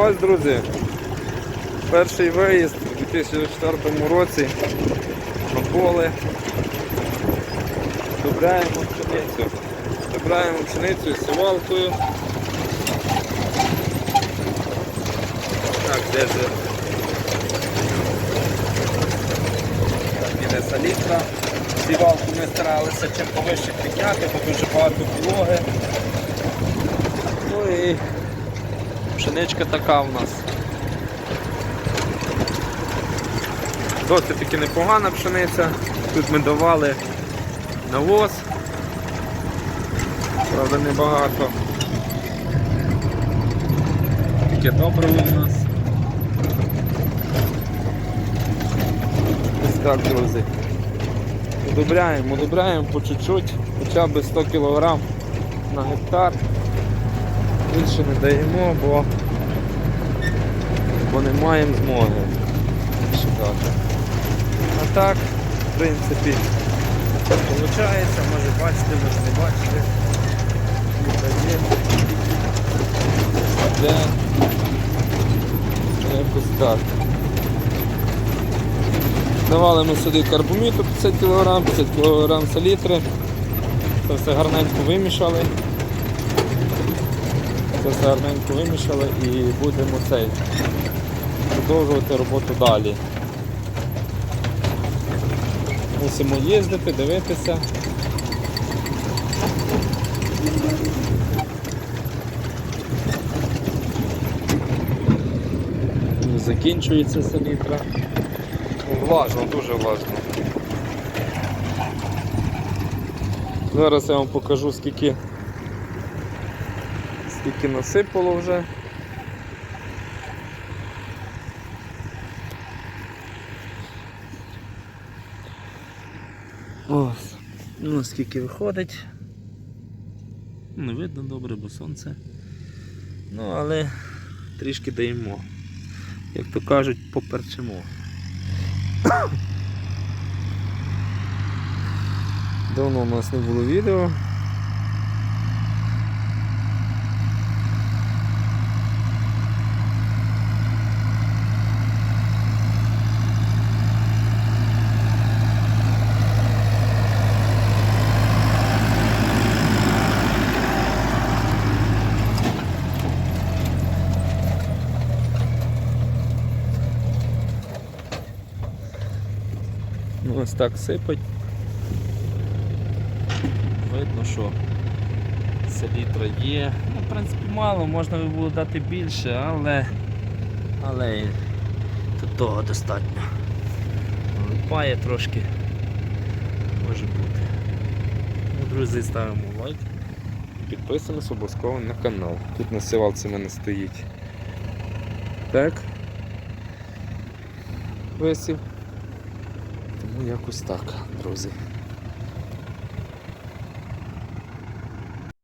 Ось, друзі, перший виїзд у 2004 році на поле. Добираємо пшеницю. Добираємо пшеницю сівалкою. Так, де же? Іде салітра. Сівалку ми старалися чим повище підняти, бо дуже багато підлоги. Ну і пшеничка така в нас. Досить таки непогана пшениця. Тут ми давали навоз. Правда небагато. Таке добре у нас. Ось так, друзі. Удобряємо, удобряємо по чуть-чуть, хоча б 100 кг на гектар. Більше не даємо, бо, бо не маємо змоги. Що дати. А так, в принципі, виходить, може бачите, може не бачите. Де? Якось так. Давали ми сюди карбоміту 50 кг, 50 кг салітри. Це все гарненько вимішали. Все гарненько вимішали і будемо цей продовжувати роботу далі. Мусимо їздити, дивитися. Закінчується селітра. Влажно, дуже влажно. Зараз я вам покажу скільки скільки насипало вже. Ось. Ну, скільки виходить. Не видно добре, бо сонце. Ну, але трішки даємо. Як то кажуть, поперчимо. Давно у нас не було відео. Ось так сипать. Видно, що селітра є. Ну, в принципі, мало, можна би було дати більше, але але тут того достатньо. Липає трошки. Може бути. Ну, друзі, ставимо лайк. Підписуємось обов'язково на канал. Тут на сівалці в мене стоїть. Так. Висів. Тому якось так, друзі.